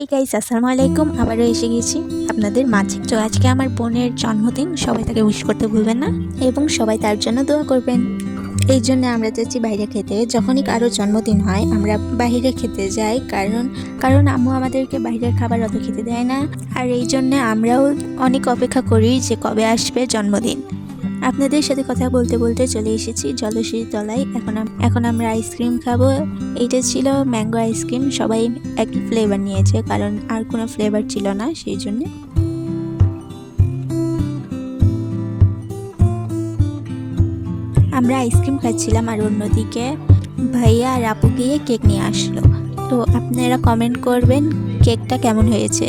এই গাইস আসসালামু আলাইকুম আবারও এসে গেছি আপনাদের মাঝে। তো আজকে আমার বোনের জন্মদিন। সবাই তাকে উইশ করতে ভুলবেন না এবং সবাই তার জন্য দোয়া করবেন। এই জন্য আমরা যাচ্ছি বাইরে খেতে। যখনই কারও জন্মদিন হয়, আমরা বাইরে খেতে যাই। কারণ কারণ আম্মু আমাদেরকে বাইরের খাবার অত খেতে দেয় না। আর এই জন্য আমরাও অনেক অপেক্ষা করি যে কবে আসবে জন্মদিন। আপনাদের সাথে কথা বলতে বলতে চলে এসেছি জলশ্রী তলায়। এখন এখন আমরা আইসক্রিম খাব। এইটা ছিল ম্যাঙ্গো আইসক্রিম। সবাই একই ফ্লেভার নিয়েছে, কারণ আর কোনো ফ্লেভার ছিল না, সেই জন্য। আমরা আইসক্রিম খাচ্ছিলাম আর অন্যদিকে ভাইয়া আর আপু গিয়ে কেক নিয়ে আসলো। তো আপনারা কমেন্ট করবেন, কেকটা কেমন হয়েছে?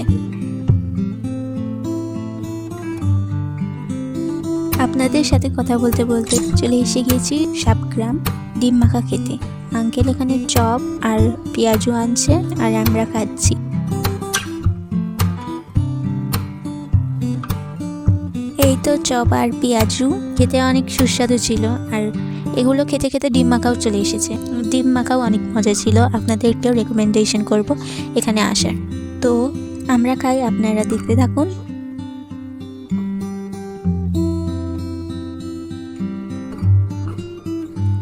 আপনাদের সাথে কথা বলতে বলতে চলে এসে গেছি সাবগ্রাম ডিম মাখা খেতে। আঙ্কেল এখানে চপ আর পেঁয়াজু আনছে আর আমরা খাচ্ছি। এই তো চপ আর পেঁয়াজু খেতে অনেক সুস্বাদু ছিল আর এগুলো খেতে খেতে ডিম মাখাও চলে এসেছে। ডিম মাখাও অনেক মজা ছিল। আপনাদেরকেও রেকমেন্ডেশন করব এখানে আসার। তো আমরা খাই, আপনারা দেখতে থাকুন।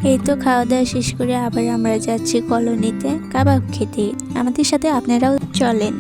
এই তো খাওয়া দাওয়া শেষ করে আবার আমরা যাচ্ছি কলোনিতে কাবাব খেতে। আমাদের সাথে আপনারাও চলেন।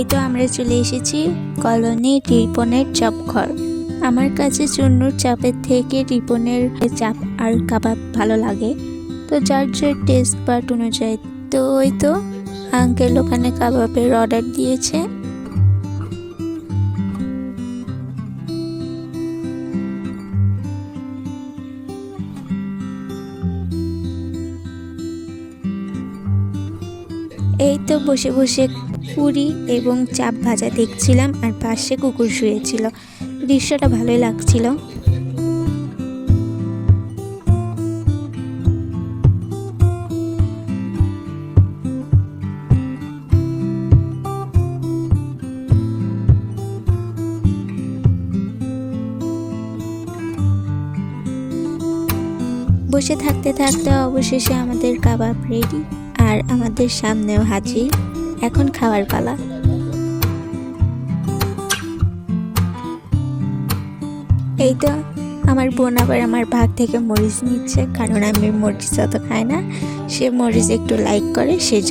এই তো আমরা চলে এসেছি কলোনি রিপনের চপ ঘর আমার কাছে চুন্নুর চাপের থেকে রিপনের চাপ আর কাবাব ভালো লাগে। তো যার যে টেস্ট বাট অনুযায়ী। তো ওই তো আঙ্কেল ওখানে কাবাবের অর্ডার দিয়েছে। এই তো বসে বসে পুরি এবং চাপ ভাজা দেখছিলাম আর পাশে কুকুর শুয়েছিল। দৃশ্যটা ভালোই লাগছিল। বসে থাকতে থাকতে অবশেষে আমাদের কাবাব রেডি আর আমাদের সামনেও হাজির। এখন খাওয়ার পালা। এই তো, আমার বোন আবার আমার ভাগ থেকে মরিচ নিচ্ছে, কারণ আমি মরিচ অত খাই না, সে মরিচ একটু লাইক করে, সেই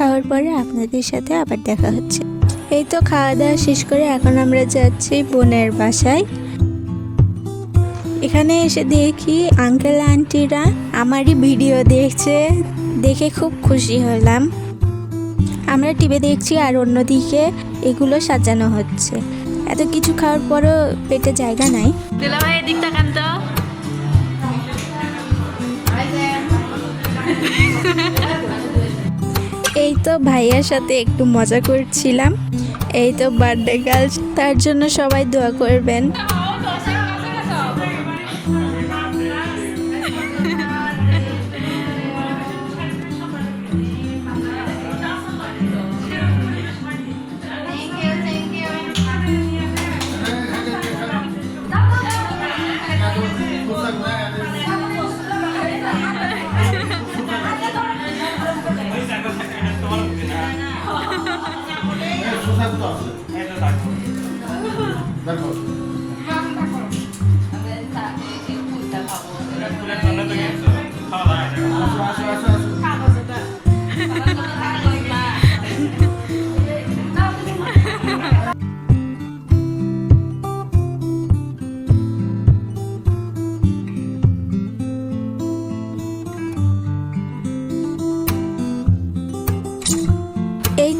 খাওয়ার পরে আপনাদের সাথে আবার দেখা হচ্ছে। এই তো খাওয়া দাওয়া শেষ করে এখন আমরা যাচ্ছি বোনের বাসায়। এখানে এসে দেখি আঙ্কেল আন্টিরা আমারই ভিডিও দেখছে। দেখে খুব খুশি হলাম। আমরা টিভি দেখছি আর অন্যদিকে এগুলো সাজানো হচ্ছে। এত কিছু খাওয়ার পরও পেটে জায়গা নাই। দুলাভাই এদিক তাকান তো। এই তো ভাইয়ার সাথে একটু মজা করছিলাম। এই তো বার্থডে গার্লস তার জন্য সবাই দোয়া করবেন। দেখো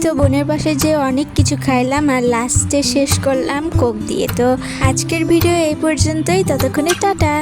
তো বোনের পাশে যে অনেক কিছু খাইলাম আর লাস্টে শেষ করলাম কোক দিয়ে। তো আজকের ভিডিও এই পর্যন্তই, ততক্ষণে টাটা।